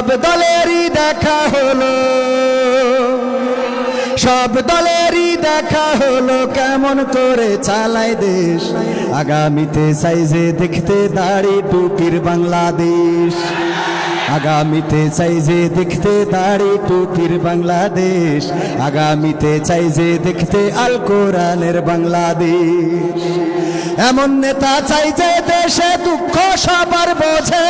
সব দলেরই দেখা হলো। সব দলেরই দেখা হলো কেমন করে চালায় দেশ। আগামীতে সাইজে দেখতে দাড়ি টুপির বাংলাদেশ। আগামীতে চাই যে দেখতে দাড়ি টুপির বাংলাদেশ। আগামীতে চাই যে দেখতে আল কোরআনের বাংলাদেশ। এমন নেতা চাই যে দেশে দুঃখ সবার বোঝে।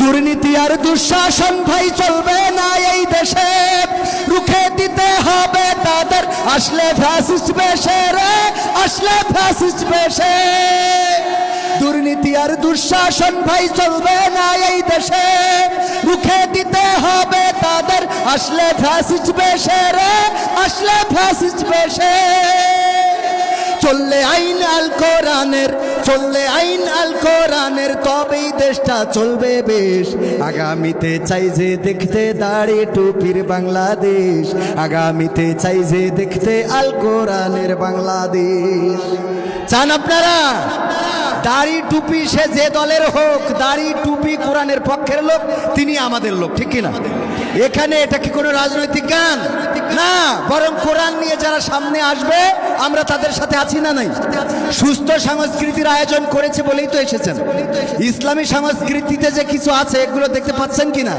দুর্নীতি আর দুঃশাসন ভাই, চলবে না এই দেশে। রুখে দিতে হবে তাদের। আসলে ফ্যাসিস্ট বেশে রে, আসলে ফ্যাসিস্ট বেশে। দুর্নীতি আর দুঃশাসন ভাই, চলবে না এই দেশে। রুখে দিতে হবে তাদের। আসলে ফ্যাসিস্ট বেশে রে, আসলে ফ্যাসিস্ট বেশে। চললে আইন আল কোরআনের, চললে আইন আল কোরআনের তবেই দেশটা চলবে বেশ। আগামীতে চাই যে দেখতে দাড়ি টুপির বাংলাদেশ। আগামীতে চাই যে দেখতে আল কোরআনের বাংলাদেশ। চান আপনারা? দাড়ি টুপি সে যে দলের হোক, দাড়ি টুপি কোরআনের পক্ষের লোক, তিনি আমাদের লোক, ঠিক কিনা? এখানে এটা কি কোনো রাজনৈতিক গান? না, বরং কোরআন নিয়ে যারা সামনে আসবে আমরা তাদের সাথে আছি না নাই? সুস্থ সংস্কৃতির আয়োজন করেছে বলেই তো এসেছেন। ইসলামী সংস্কৃতিতে যে কিছু আছে, এগুলো দেখতে পাচ্ছেন কিনা?